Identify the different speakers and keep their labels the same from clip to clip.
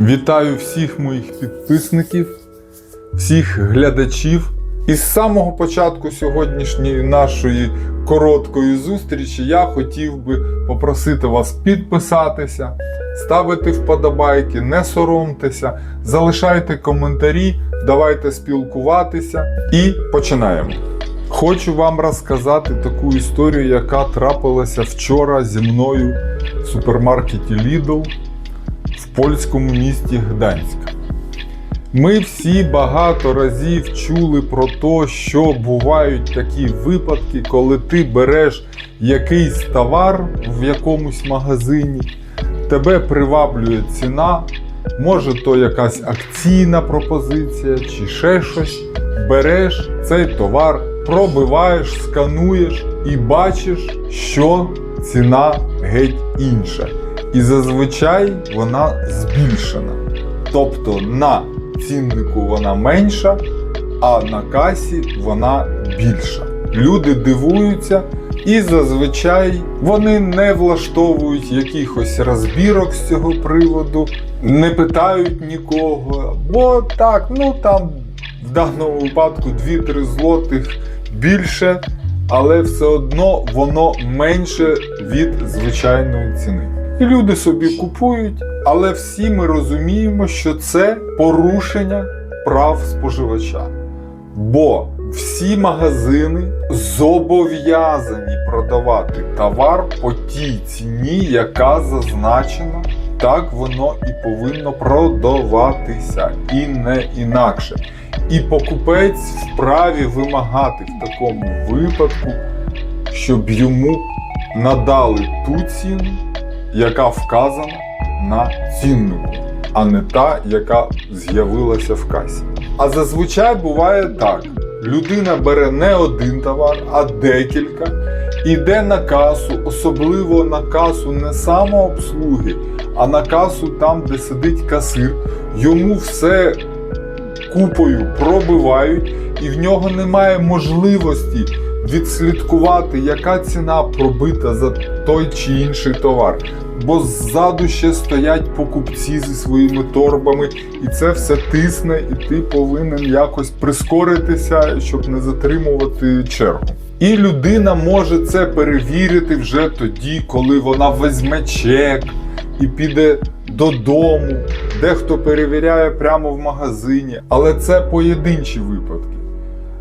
Speaker 1: Вітаю всіх моїх підписників, всіх глядачів. І з самого початку сьогоднішньої нашої короткої зустрічі я хотів би попросити вас підписатися, ставити вподобайки, не соромтеся, залишайте коментарі, давайте спілкуватися і починаємо. Хочу вам розказати таку історію, яка трапилася вчора зі мною в супермаркеті Lidl в польському місті Гданськ. Ми всі багато разів чули про те, що бувають такі випадки, коли ти береш якийсь товар в якомусь магазині, тебе приваблює ціна, може то якась акційна пропозиція чи ще щось. Береш цей товар, пробиваєш, скануєш і бачиш, що ціна геть інша. І зазвичай вона збільшена. Тобто на ціннику вона менша, а на касі вона більша. Люди дивуються, і зазвичай вони не влаштовують якихось розбірок з цього приводу, не питають нікого. Бо так, ну там в даному випадку 2-3 злотих більше, але все одно воно менше від звичайної ціни. І люди собі купують, але всі ми розуміємо, що це порушення прав споживача. Бо всі магазини зобов'язані продавати товар по тій ціні, яка зазначена. Так воно і повинно продаватися, і не інакше. І покупець вправі вимагати в такому випадку, щоб йому надали ту ціну, яка вказана на ціннику, а не та, яка з'явилася в касі. А зазвичай буває так: людина бере не один товар, а декілька, іде на касу, особливо на касу не самообслуги, а на касу там, де сидить касир. Йому все купою пробивають, і в нього немає можливості відслідкувати, яка ціна пробита за той чи інший товар. Бо ззаду ще стоять покупці зі своїми торбами, і це все тисне, і ти повинен якось прискоритися, щоб не затримувати чергу. І людина може це перевірити вже тоді, коли вона візьме чек і піде додому. Дехто перевіряє прямо в магазині, але це поєдинчі випадки.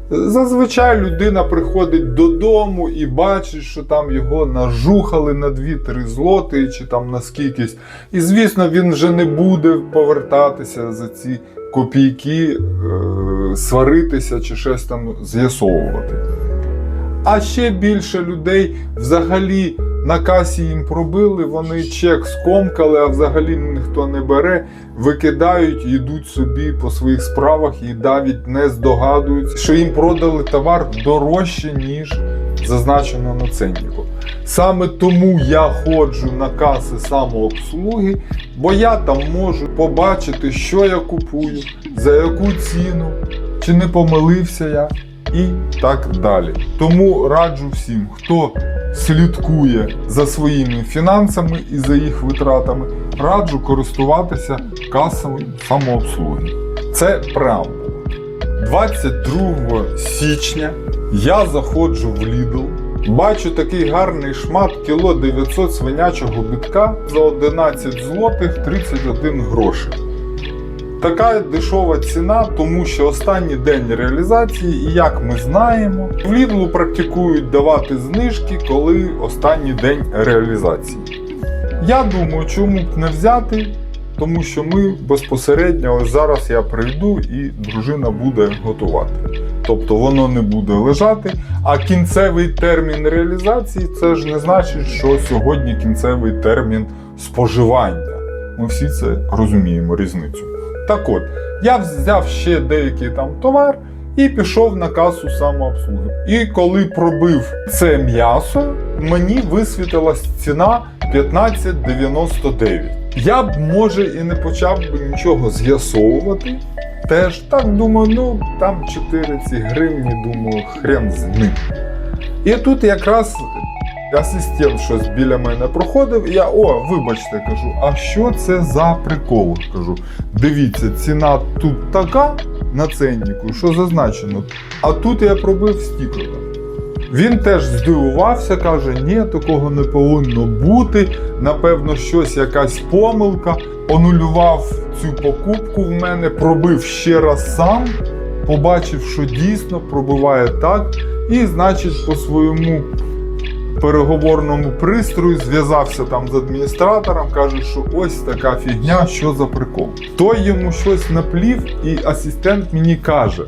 Speaker 1: Зазвичай людина приходить додому і бачить, що там його нажухали на 2-3 злоти чи там на скількись. І звісно, він вже не буде повертатися за ці копійки, е, сваритися чи щось там з'ясовувати. А ще більше людей взагалі на касі їм пробили, вони чек скомкали, а взагалі ніхто не бере, викидають, йдуть собі по своїх справах і навіть не здогадуються, що їм продали товар дорожче, ніж зазначено на ценнику. Саме тому я ходжу на каси самообслуги, бо я там можу побачити, що я купую, за яку ціну, чи не помилився я і так далі. Тому раджу всім, хто слідкує за своїми фінансами і за їх витратами, раджу користуватися касами самообслуги. Це преамбула. 22 січня я заходжу в Lidl, бачу такий гарний шмат кіло 900 свинячого битка за 11 злотих 31 грошей. Така дешова ціна, тому що останній день реалізації, і як ми знаємо, в Lidl практикують давати знижки, коли останній день реалізації. Я думаю, чому б не взяти, тому що ми безпосередньо ось зараз я прийду і дружина буде готувати. Тобто воно не буде лежати. А кінцевий термін реалізації це ж не значить, що сьогодні кінцевий термін споживання. Ми всі це розуміємо різницю. Так от, я взяв ще деякий там товар і пішов на касу самообслуги. І коли пробив це м'ясо, мені висвітилась ціна 15,99. Я б може і не почав би нічого з'ясовувати. Теж так думаю, ну там 4 ці гривні, думаю, хрен з ним. І тут якраз асистент щось біля мене проходив, і я, о, вибачте, кажу, а що це за прикол? Кажу, дивіться, ціна тут така на ценнику, що зазначено. А тут я пробив стікер. Він теж здивувався, каже: ні, такого не повинно бути. Напевно, щось якась помилка. Онулював цю покупку в мене, пробив ще раз сам, побачив, що дійсно пробиває так, і, значить, по своєму переговорному пристрою зв'язався там з адміністратором, каже, що ось така фігня, що за прикол. Той йому щось наплів, і асистент мені каже: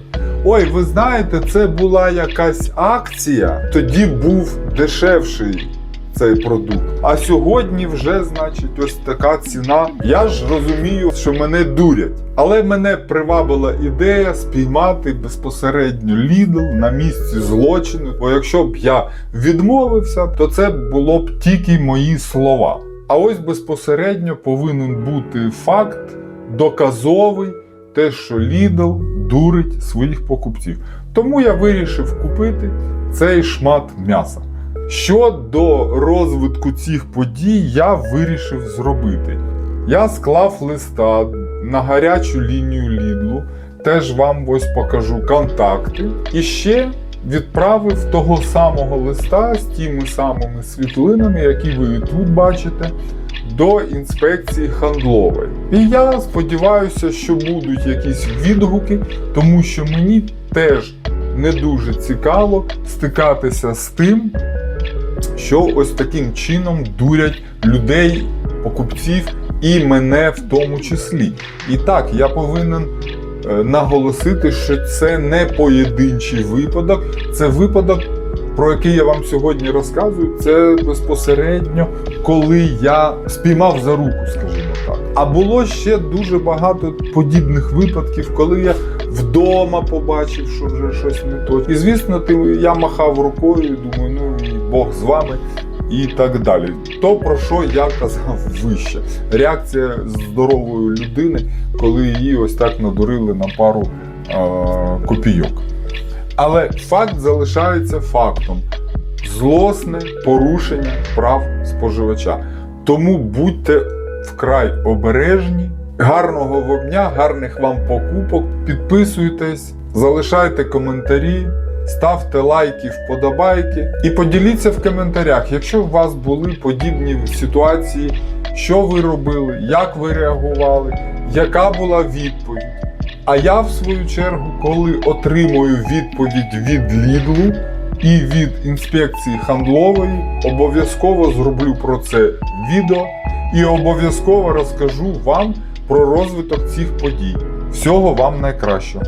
Speaker 1: Ой, ви знаєте, це була якась акція, тоді був дешевший. Цей продукт. А сьогодні вже, значить, ось така ціна. Я ж розумію, що мене дурять. Але мене привабила ідея спіймати безпосередньо Lidl на місці злочину. Бо якщо б я відмовився, то це було б тільки мої слова. А ось безпосередньо повинен бути факт доказовий, те, що Lidl дурить своїх покупців. Тому я вирішив купити цей шмат м'яса. Що до розвитку цих подій я вирішив зробити. Я склав листа на гарячу лінію Лідлу, теж вам ось покажу контакти. І ще відправив того самого листа з тими самими світлинами, які ви і тут бачите, до інспекції хандлової. І я сподіваюся, що будуть якісь відгуки, тому що мені теж не дуже цікаво стикатися з тим, що ось таким чином дурять людей, покупців і мене в тому числі. І так, я повинен е, наголосити, що це не поєдинчий випадок, це випадок, про який я вам сьогодні розказую. Це безпосередньо, коли я спіймав за руку, скажімо так. А було ще дуже багато подібних випадків, коли я вдома побачив, що вже щось не то. І звісно, ти, я махав рукою, думаю, ну і Бог з вами. І так далі. То про що я казав вище. Реакція здорової людини, коли її ось так надурили на пару е- копійок. Але факт залишається фактом: злосне порушення прав споживача. Тому будьте вкрай обережні. Гарного вам дня, гарних вам покупок. Підписуйтесь, залишайте коментарі, ставте лайки, вподобайки і поділіться в коментарях, якщо у вас були подібні ситуації, що ви робили, як ви реагували, яка була відповідь. А я, в свою чергу, коли отримую відповідь від Лідлу і від інспекції хандлової, обов'язково зроблю про це відео і обов'язково розкажу вам про розвиток цих подій. Всього вам найкращого!